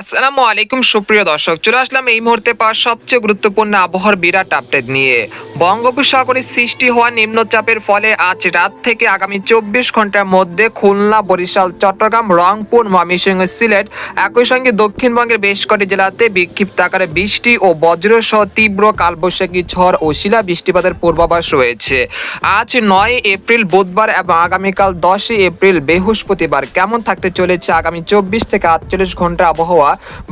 আসসালামু আলাইকুম, সুপ্রিয় দর্শক। চলে আসলাম এই মুহূর্তে পাওয়া সবচেয়ে গুরুত্বপূর্ণ আবহাওয়ার বিরাট আপডেট নিয়ে। বঙ্গোপসাগরে সৃষ্টি হওয়া নিম্নচাপের ফলে আজ রাত থেকে আগামী চব্বিশ ঘণ্টার মধ্যে খুলনা, বরিশাল, চট্টগ্রাম, রংপুর, ময়মনসিংহ, সিলেট, একই সঙ্গে দক্ষিণবঙ্গের বেশ কটি জেলাতে বিক্ষিপ্ত আকারে বৃষ্টি ও বজ্র সহ তীব্র কালবৈশাখী ঝড় ও শিলা বৃষ্টিপাতের পূর্বাভাস রয়েছে। আজ নয় এপ্রিল, বুধবার এবং আগামীকাল দশই এপ্রিল বৃহস্পতিবার কেমন থাকতে চলেছে আগামী চব্বিশ থেকে আটচল্লিশ ঘণ্টা আবহাওয়া?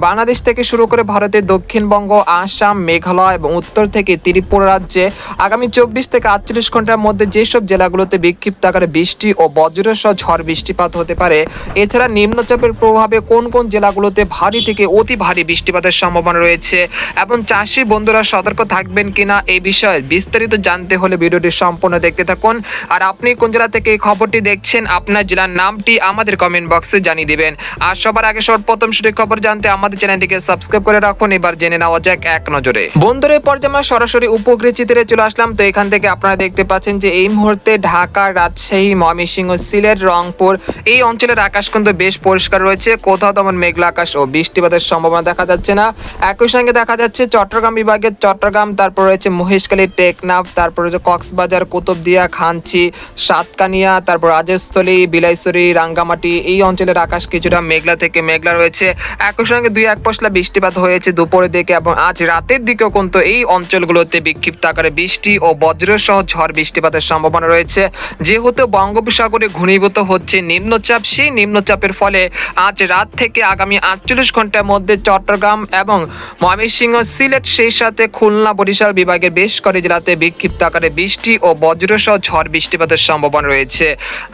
বাংলাদেশ থেকে শুরু করে ভারতের দক্ষিণবঙ্গ, আসাম, মেঘালয় এবং উত্তর থেকে ত্রিপুরা রাজ্যে আগামী চব্বিশ থেকে আটচল্লিশ ঘণ্টার মধ্যে যেসব জেলাগুলোতে বিক্ষিপ্ত আকারে বৃষ্টি ও বজ্রসহ ঝড় বৃষ্টিপাত হতে পারে, এছাড়া নিম্নচাপের প্রভাবে কোন কোন জেলাগুলোতে ভারী থেকে অতি ভারী বৃষ্টিপাতের সম্ভাবনা রয়েছে এবং চাষি বন্ধুরা সতর্ক থাকবেন কিনা এই বিষয়ে বিস্তারিত জানতে হলে ভিডিওটি সম্পূর্ণ দেখতে থাকুন। আর আপনি কোন জেলা থেকে এই খবরটি দেখছেন, আপনার জেলার নামটি আমাদের কমেন্ট বক্সে জানিয়ে দিবেন। আর সবার আগে সর্বপ্রথম সঠিক খবর জানতে আমাদের চ্যানেলটিকে সাবস্ক্রাইব করে রাখুন। এবার জেনে নেওয়া যাক এক নজরে। বন্ধুরা এই পর্যায়ে সরাসরি উপগ্রহ চিত্রে চলে আসলাম, তো এখান থেকে আপনারা দেখতে পাচ্ছেন যে এই মুহূর্তে ঢাকা, রাজশাহী, ময়মনসিংহ, সিলেট, রংপুর এই অঞ্চলের আকাশ কিন্তু বেশ পরিষ্কার রয়েছে। কোথাও তেমন মেঘলা আকাশ ও বৃষ্টিপাতের সম্ভাবনা দেখা যাচ্ছে না। একই সঙ্গে দেখা যাচ্ছে চট্টগ্রাম বিভাগের চট্টগ্রাম, তারপর রয়েছে মহেশখালী, টেকনাফ, তারপর রয়েছে কক্সবাজার, কুতুবদিয়া খানচি সাতকানিয়া, তারপর রাজস্থলী, বিলাইছড়ি, রাঙ্গামাটি এই অঞ্চলের আকাশ কিছুটা মেঘলা থেকে মেঘলা রয়েছে। একই সঙ্গে দুই এক পশলা বৃষ্টিপাত হয়েছে দুপুরের দিকে এবং আজ রাতের দিকেও কিন্তু এই অঞ্চলগুলোতে বিক্ষিপ্ত আকারে বৃষ্টি ও বজ্রসহ ঝড় বৃষ্টিপাতের সম্ভাবনা রয়েছে। যেহেতু বঙ্গোপসাগরে ঘনীভূত হচ্ছে নিম্নচাপ, সেই নিম্নচাপের ফলে আজ রাত থেকে আগামী আটচল্লিশ ঘণ্টার মধ্যে চট্টগ্রাম এবং ময়মনসিংহ, সিলেট, সেই সাথে খুলনা, বরিশাল বিভাগের বেশ কটি জেলাতে বিক্ষিপ্ত আকারে বৃষ্টি ও বজ্রসহ ঝড় বৃষ্টিপাতের সম্ভাবনা রয়েছে।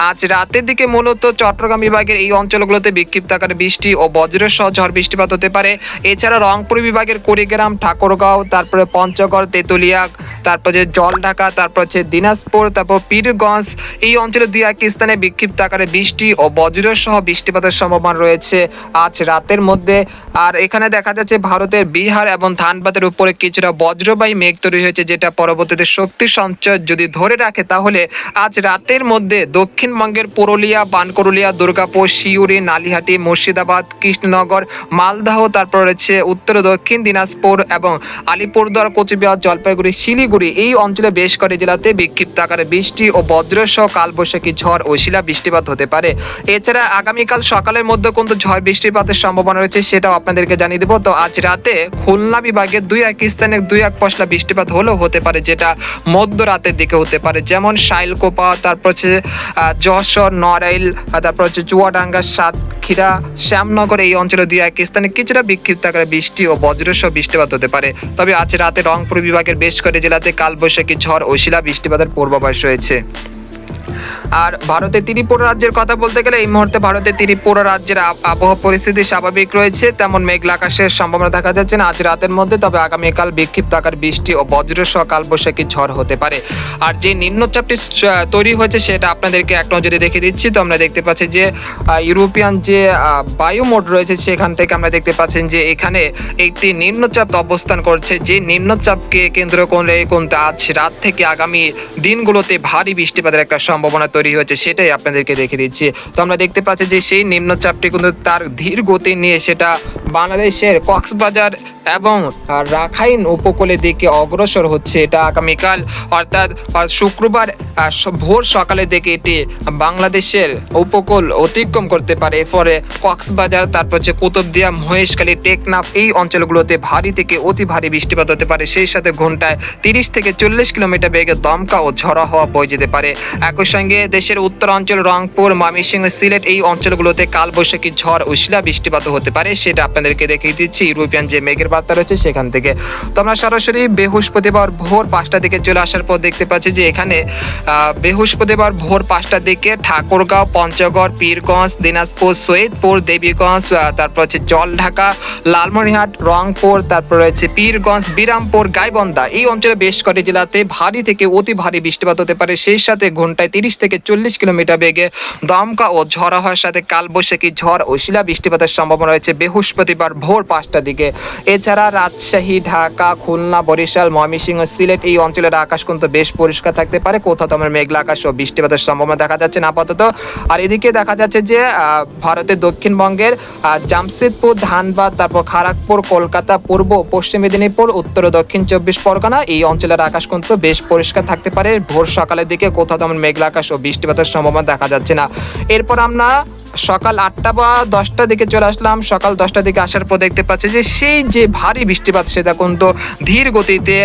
আজ রাতের দিকে মূলত চট্টগ্রাম বিভাগের এই অঞ্চলগুলোতে বিক্ষিপ্ত আকারে বৃষ্টি ও বজ্রসহ ঝড় বৃষ্টিপাত হতে পারে। এছাড়া রংপুর বিভাগের কুড়িগ্রাম, ঠাকুরগাঁও, তারপরে পঞ্চগড়, তেতুলিয়া, তারপর যে জলঢাকা, তারপর হচ্ছে দিনাজপুর, তারপর পীরগঞ্জ। এই অঞ্চলে দুই এক স্থানে বিক্ষিপ্ত আকারে বৃষ্টি ও বজ্রসহ বৃষ্টিপাতের সম্ভাবনা রয়েছে আজ রাতের মধ্যে। আর এখানে দেখা যাচ্ছে ভারতের বিহার এবং ধানবাদের উপরে কিছুটা বজ্রবাহী মেঘ তৈরি হয়েছে, যেটা পরবর্তীতে শক্তি সঞ্চয় যদি ধরে রাখে, তাহলে আজ রাতের মধ্যে দক্ষিণবঙ্গের পুরুলিয়া বানকরুলিয়া দুর্গাপুর শিউরি নালিহাটি, মুর্শিদাবাদ, কৃষ্ণনগর মালদাহ, তারপর রয়েছে উত্তর, দক্ষিণ দিনাজপুর এবং আলিপুরদুয়ার কোচবিহার, জলপাইগুড়ি, শিলিগুড়ি। এই অঞ্চলে বেশ কটি জেলাতে বিক্ষিপ্ত আকারে বৃষ্টি ও বজ্রসহ কালবৈশাখী ঝড় ও শিলা বৃষ্টিপাত হতে পারে। এছাড়া আগামীকাল সকালের মধ্যে কিন্তু ঝড় বৃষ্টিপাতের সম্ভাবনা রয়েছে সেটাও আপনাদেরকে জানিয়ে দেবো। তো আজ রাতে খুলনা বিভাগের দুই এক স্থানে দুই এক পশলা বৃষ্টিপাত হলেও হতে পারে, যেটা মধ্য রাতের দিকে হতে পারে। যেমন শাইলকোপা, তারপর হচ্ছে যশোর, নড়াইল, তারপর হচ্ছে চুয়াডাঙ্গা সাতক্ষীরা শ্যামনগর এই অঞ্চলে দুই এক স্থানে কিছুটা বিক্ষিপ্ত আকারে বৃষ্টি ও বজ্রসহ বৃষ্টিপাত হতে পারে। তবে আজ রাতে রংপুর বিভাগের বেশ কয়েকটি জেলাতে কালবৈশাখী ঝড় ও শিলা বৃষ্টিপাতের পূর্বাভাস রয়েছে। আর ভারতের ত্রিপুরা রাজ্যের কথা বলতে গেলে এই মুহূর্তে ভারতের ত্রিপুরা রাজ্যের আব- আবহাওয়া পরিস্থিতি স্বাভাবিক রয়েছে। তেমন মেঘলা আকাশের সম্ভাবনা দেখা যাচ্ছে না আজ রাতের মধ্যে, তবে আগামীকাল বিক্ষিপ্ত আকার, বৃষ্টি ও বজ্র সহ কালবৈশাখী ঝড় হতে পারে। আর যে নিম্নচাপটি তৈরি হয়েছে সেটা আপনাদেরকে এক নজরে দেখে দিচ্ছি। তো আমরা দেখতে পাচ্ছি যে ইউরোপিয়ান যে বায়ুমোড রয়েছে সেখান থেকে আমরা দেখতে পাচ্ছেন যে এখানে একটি নিম্নচাপ অবস্থান করছে। যে নিম্নচাপকে কেন্দ্র করে কিন্তু আজ রাত থেকে আগামী দিনগুলোতে ভারী বৃষ্টিপাতের একটা সম্ভাবনা তৈরি হয়েছে, সেটাই আপনাদেরকে দেখে দিচ্ছি। তো আমরা দেখতে পাচ্ছি যে সেই নিম্নচাপটি কিন্তু তার ধীর গতি নিয়ে সেটা বাংলাদেশের কক্সবাজার এবং রাখাইন উপকূলের দিকে অগ্রসর হচ্ছে। এটা আগামীকাল, অর্থাৎ শুক্রবার ভোর সকালের দিকে এটি বাংলাদেশের উপকূল অতিক্রম করতে পারে। এরপরে কক্সবাজার, তারপর হচ্ছে কুতুবদিয়া, মহেশখালী, টেকনাফ এই অঞ্চলগুলোতে ভারী থেকে অতি ভারী বৃষ্টিপাত হতে পারে। সেই সাথে ঘন্টায় তিরিশ থেকে চল্লিশ কিলোমিটার বেগে দমকা ও ঝড়া হওয়া বয়ে যেতে পারে। একই সঙ্গে দেশের উত্তর অঞ্চল রংপুর, ময়মনসিংহ, সিলেট এই অঞ্চলগুলোতে কালবৈশাখী ঝড় ও শিলা বৃষ্টিপাত হতে পারে, সেটা আপনাদেরকে দেখিয়ে দিচ্ছি। ইউরোপিয়ান যে মেঘের বার্তা রয়েছে সেখান থেকে। তো আমরা সরাসরি বৃহস্পতিবার ভোর পাঁচটা দিকে চলে আসার পর দেখতে পাচ্ছি যে এখানে বৃহস্পতিবার ভোর পাঁচটার দিকে ঠাকুরগাঁও, পঞ্চগড়, পীরগঞ্জ, দিনাজপুর, সৈয়দপুর, দেবীগঞ্জ তারপর হচ্ছে জলঢাকা লালমনিরহাট, রংপুর, তারপর রয়েছে পীরগঞ্জ, বিরামপুর গাইবন্দা এই অঞ্চলে বেশ কটি জেলাতে ভারী থেকে অতি ভারী বৃষ্টিপাত হতে পারে। সেই সাথে ঘন্টায় তিরিশ থেকে চল্লিশ কিলোমিটার বেগে দমকা ও ঝড়া হওয়ার সাথে কালবৈশাখী ঝড় ও শিলা বৃষ্টিপাতের সম্ভাবনা রয়েছে বৃহস্পতিবার ভোর পাঁচটার দিকে। এছাড়া রাজশাহী, ঢাকা, খুলনা, বরিশাল, ময়মনসিংহ, সিলেট এই অঞ্চলের আকাশ কিন্তু বেশ পরিষ্কার থাকতে পারে। কোথাও তোমার মেঘলা আকাশ ও বৃষ্টিপাতের সম্ভাবনা দেখা যাচ্ছে না আপাতত। আর এদিকে দেখা যাচ্ছে যে ভারতের দক্ষিণবঙ্গের জামশেদপুর, ধানবাদ, তারপর খড়গপুর কলকাতা, পূর্ব, পশ্চিম মেদিনীপুর, উত্তর ও দক্ষিণ চব্বিশ পরগনা এই অঞ্চলের আকাশ কিন্তু বেশ পরিষ্কার থাকতে পারে। ভোর সকালের দিকে কোথাও তেমন মেঘলা আকাশ ও বৃষ্টিপাতের সম্ভাবনা দেখা যাচ্ছে না। এরপর আমরা সকাল আটটা বা দশটা দিকে চলে আসলাম। সকাল দশটা দিকে আসার পর দেখতে পাচ্ছি যে, সেই যে ভারী বৃষ্টিপাত সেটা কিন্তু ধীর গতিতে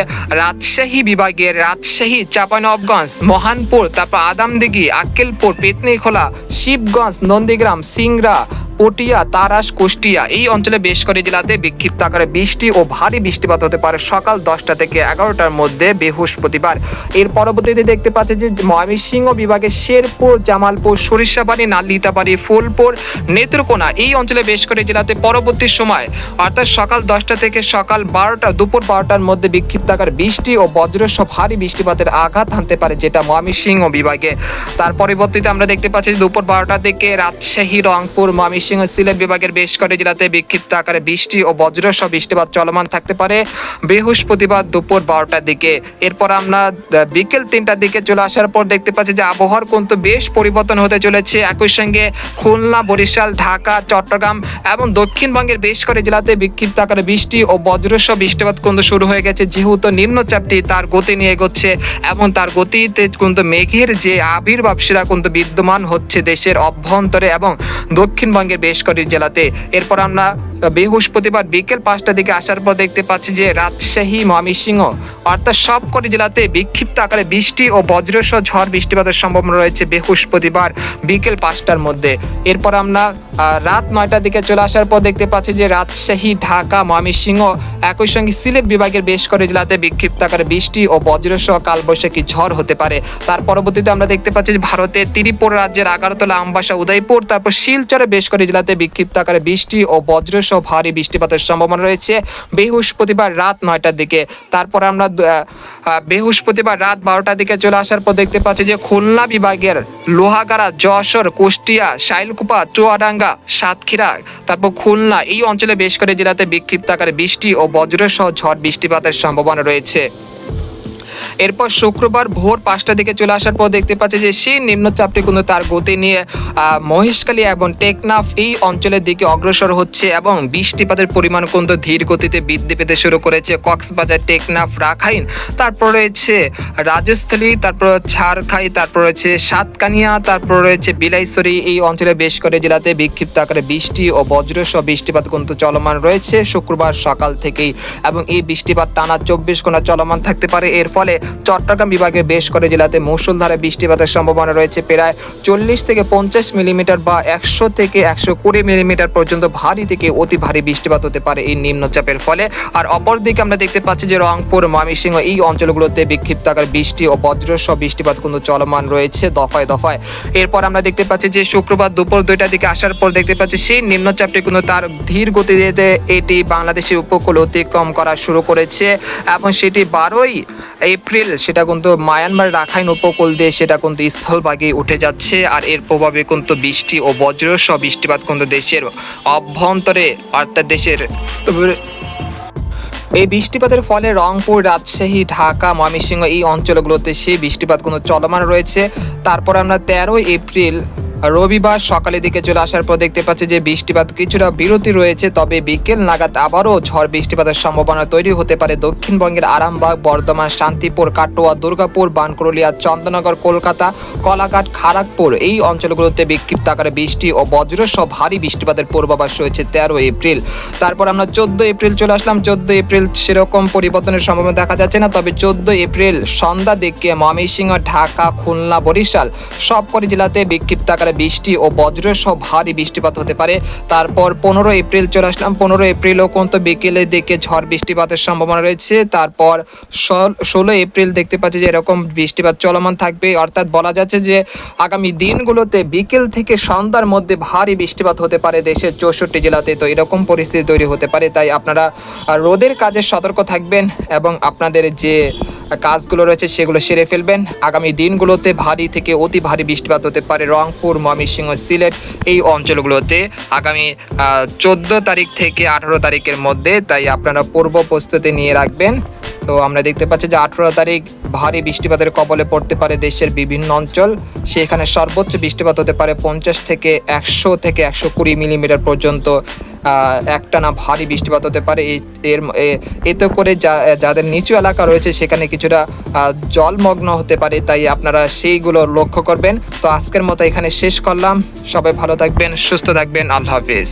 রাজশাহী বিভাগের রাজশাহী চাপানবগঞ্জ মহানপুর, তারপর আদামদিঘি, আক্কেলপুর, পেতনিখোলা, শিবগঞ্জ, নন্দীগ্রাম, সিংড়া পটিয়া তারাস, কুষ্টিয়া এই অঞ্চলে বেশ করে জেলাতে বিক্ষিপ্ত আকারে বৃষ্টি ও ভারী বৃষ্টিপাত হতে পারে। সকাল দশটা থেকে এগারোটার মধ্যে বৃহস্পতিবার। এর পরবর্তীতে দেখতে পাচ্ছি যে ময়মনসিংহ বিভাগের শেরপুর, জামালপুর, সরিষাবাড়ি, নালিতাবাড়ি, ফুলপুর, নেত্রকোনা এই অঞ্চলে বেশ করে জেলাতে পরবর্তী সময়, অর্থাৎ সকাল দশটা থেকে সকাল বারোটা, দুপুর বারোটার মধ্যে বিক্ষিপ্ত আকার বৃষ্টি ও বজ্রসহ ভারী বৃষ্টিপাতের আঘাত হানতে পারে যেটা ময়মনসিংহ বিভাগে। তার পরবর্তীতে আমরা দেখতে পাচ্ছি দুপুর বারোটা থেকে রাজশাহী, রংপুর, ময়মনসিংহ সিলেট বিভাগের বেশ কটি জেলাতে বিক্ষিপ্ত আকারে বৃষ্টি ও বজ্রসহ বৃষ্টিপাত চলমান থাকতে পারে। বৃহস্পতিবার দুপুর বারোটার দিকে। এরপর আমরা বিকেল তিনটার দিকে চলে আসার পর দেখতে পাচ্ছি যে আবহাওয়ার কিন্তু বেশ পরিবর্তন হতে চলেছে। একই সঙ্গে খুলনা, বরিশাল, ঢাকা, চট্টগ্রাম এবং দক্ষিণবঙ্গের বেশ করে জেলাতে বিক্ষিপ্ত আকারে বৃষ্টি ও বজ্রসহ বৃষ্টিপাত কিন্তু শুরু হয়ে গেছে। যেহেতু নিম্নচাপটি তার গতি নিয়ে এগোচ্ছে এবং তার গতিতে কিন্তু মেঘের যে আবির্ভাব সেটা কিন্তু বিদ্যমান হচ্ছে দেশের অভ্যন্তরে এবং দক্ষিণবঙ্গের বেশ কটি জেলাতে এরপর আমরা বৃহস্পতিবার বিকেল পাঁচটার দিকে আসার পর দেখতে পাচ্ছি যে রাজশাহী, ময়মনসিংহ অর্থাৎ সবকটি জেলাতে বিক্ষিপ্ত আকারে বৃষ্টি ও বজ্রসহ ঝড় বৃষ্টিপাতের সম্ভাবনা রয়েছে বৃহস্পতিবার বিকেল পাঁচটার মধ্যে। এরপর আমরা রাত নয়টার দিকে চলে আসার পর দেখতে পাচ্ছি যে রাজশাহী, ঢাকা, ময়মনসিংহ একই সঙ্গে সিলেট বিভাগের বেশ করে জেলাতে বিক্ষিপ্ত আকারে বৃষ্টি ও বজ্রসহ কালবৈশাখী ঝড় হতে পারে। তার পরবর্তীতে আমরা দেখতে পাচ্ছি যে ভারতের ত্রিপুরা রাজ্যের আগারতলা আমবাসা, উদয়পুর, তারপর শিলচরে বেশ করে জেলাতে বিক্ষিপ্ত আকারে বৃষ্টি ও বজ্রসহ ভারী বৃষ্টিপাতের সম্ভাবনা রয়েছে। বৃহস্পতিবার রাত নয়টার দিকে। তারপর আমরা বৃহস্পতিবার রাত বারোটার দিকে চলে আসার পর দেখতে পাচ্ছি যে খুলনা বিভাগের লোহাগাড়া, যশোর, কুষ্টিয়া, শাইলকুপা, চুয়াডাঙ্গা, সাতক্ষীরা, তারপর খুলনা এই অঞ্চলে বেশ করে জেলাতে বিক্ষিপ্ত আকারে বৃষ্টি ও বজ্রসহ ঝড় বৃষ্টিপাতের সম্ভাবনা রয়েছে। এরপর শুক্রবার ভোর পাঁচটার দিকে চলে আসার পর দেখতে পাচ্ছি যে সেই নিম্নচাপটি কিন্তু তার গতি নিয়ে আহ, মহেশখালী এবং টেকনাফ এই অঞ্চলের দিকে অগ্রসর হচ্ছে এবং বৃষ্টিপাতের পরিমাণ কিন্তু ধীর গতিতে বৃদ্ধি পেতে শুরু করেছে কক্সবাজার টেকনাফ রাখাইন। তারপর রয়েছে রাজস্থলী তারপর ছাড়খাই তারপর রয়েছে সাতকানিয়া তারপর রয়েছে বিলাইছড়ি। এই অঞ্চলে বেশ করে জেলাতে বিক্ষিপ্ত আকারে বৃষ্টি ও বজ্রসহ বৃষ্টিপাত কিন্তু চলমান রয়েছে শুক্রবার সকাল থেকেই এবং এই বৃষ্টিপাত টানা চব্বিশ ঘণ্টা চলমান থাকতে পারে। এর ফলে চট্টগ্রাম বিভাগের বেশ করে জেলাতে মৌসুলধারে বৃষ্টিপাতের সম্ভাবনা রয়েছে। প্রায় চল্লিশ থেকে পঞ্চাশ মিলিমিটার বা একশো থেকে একশো কুড়ি মিলিমিটার পর্যন্ত ভারী থেকে অতি ভারী বৃষ্টিপাত হতে পারে এই নিম্নচাপের ফলে। আর অপরদিকে আমরা দেখতে পাচ্ছি যে রংপুর, ময়মনসিংহ এই অঞ্চলগুলোতে বিক্ষিপ্ত আকার বৃষ্টি ও বজ্রসহ বৃষ্টিপাত কিন্তু চলমান রয়েছে দফায় দফায়। এরপর আমরা দেখতে পাচ্ছি যে শুক্রবার দুপুর দুইটার দিকে আসার পর দেখতে পাচ্ছি সেই নিম্নচাপটি কিন্তু তার ধীর গতিতে এটি বাংলাদেশের উপকূল অতিক্রম করা শুরু করেছে এবং সেটি বারোই এপ্রিল সেটা কিন্তু মায়ানমার রাখাইন উপকূল দিয়ে সেটা কিন্তু স্থলভাগে উঠে যাচ্ছে, আর এর প্রভাবে কিন্তু বৃষ্টি ও বজ্র সহ বৃষ্টিপাত কিন্তু দেশের অভ্যন্তরে, অর্থাৎ দেশের এই বৃষ্টিপাতের ফলে রংপুর, রাজশাহী, ঢাকা, ময়মনসিংহ এই অঞ্চলগুলোতে সেই বৃষ্টিপাত কোনো চলমান রয়েছে। তারপর আমরা তেরোই এপ্রিল রবিবার সকালের দিকে চলে আসার পর দেখতে পাচ্ছি যে বৃষ্টিপাত কিছুটা বিরতি রয়েছে, তবে বিকেল নাগাদ আবারও ঝড় বৃষ্টিপাতের সম্ভাবনা তৈরি হতে পারে। দক্ষিণবঙ্গের আরামবাগ, বর্ধমান, শান্তিপুর, কাটোয়া, দুর্গাপুর বানকুরলিয়া চন্দ্রনগর, কলকাতা, কলাঘাট খড়গপুর এই অঞ্চলগুলোতে বিক্ষিপ্ত আকারে বৃষ্টি ও বজ্র বজ্রসহ ভারী বৃষ্টিপাতের পূর্বাভাস রয়েছে তেরো এপ্রিল। তারপর আমরা চোদ্দ এপ্রিল চলে আসলাম। চোদ্দ এপ্রিল সেরকম পরিবর্তনের সম্ভাবনা দেখা যাচ্ছে না, তবে চোদ্দ এপ্রিল সন্ধ্যা দিকে ময়মনসিংহ, ঢাকা, খুলনা, বরিশাল সবকটি জেলাতে বিক্ষিপ্ত আকারে বৃষ্টি ও বজ্রসহ ভারী বৃষ্টিপাত হতে পারে। তারপর পনেরো এপ্রিল চলে আসলাম। পনেরো এপ্রিলও কিন্তু বিকেলের দিকে ঝড় বৃষ্টিপাতের সম্ভাবনা রয়েছে। তারপর ষোলো এপ্রিল দেখতে পাচ্ছি যে এরকম বৃষ্টিপাত চলমান থাকবে। অর্থাৎ বলা যাচ্ছে যে আগামী দিনগুলোতে বিকেল থেকে সন্ধ্যার মধ্যে ভারী বৃষ্টিপাত হতে পারে দেশের চৌষট্টি জেলাতে। তো এরকম পরিস্থিতি তৈরি হতে পারে। তাই আপনারা রোদের কাজে সতর্ক থাকবেন এবং আপনাদের যে কাজগুলো রয়েছে সেগুলো সেরে ফেলবেন। আগামী দিনগুলোতে ভারী থেকে অতি ভারী বৃষ্টিপাত হতে পারে। রংপুর ময়মনসিংহ সিলেট এই অঞ্চলগুলোতে আগামী চোদ্দ তারিখ থেকে আঠারো তারিখের মধ্যে, তাই আপনারা পূর্ব প্রস্তুতি নিয়ে রাখবেন। তো আমরা দেখতে পাচ্ছি যে আঠারো তারিখ ভারী বৃষ্টিপাতের কবলে পড়তে পারে দেশের বিভিন্ন অঞ্চল। সেখানে সর্বোচ্চ বৃষ্টিপাত হতে পারে পঞ্চাশ থেকে একশো থেকে একশো কুড়ি মিলিমিটার পর্যন্ত। একটানা ভারী বৃষ্টিপাত হতে পারে। এর এতে করে যা- যাদের নিচু এলাকা রয়েছে, সেখানে কিছুটা জলমগ্ন হতে পারে। তাই আপনারা সেইগুলো লক্ষ্য করবেন। তো আজকের মতো এখানে শেষ করলাম। সবাই ভালো থাকবেন, সুস্থ থাকবেন। আল্লাহ হাফিজ।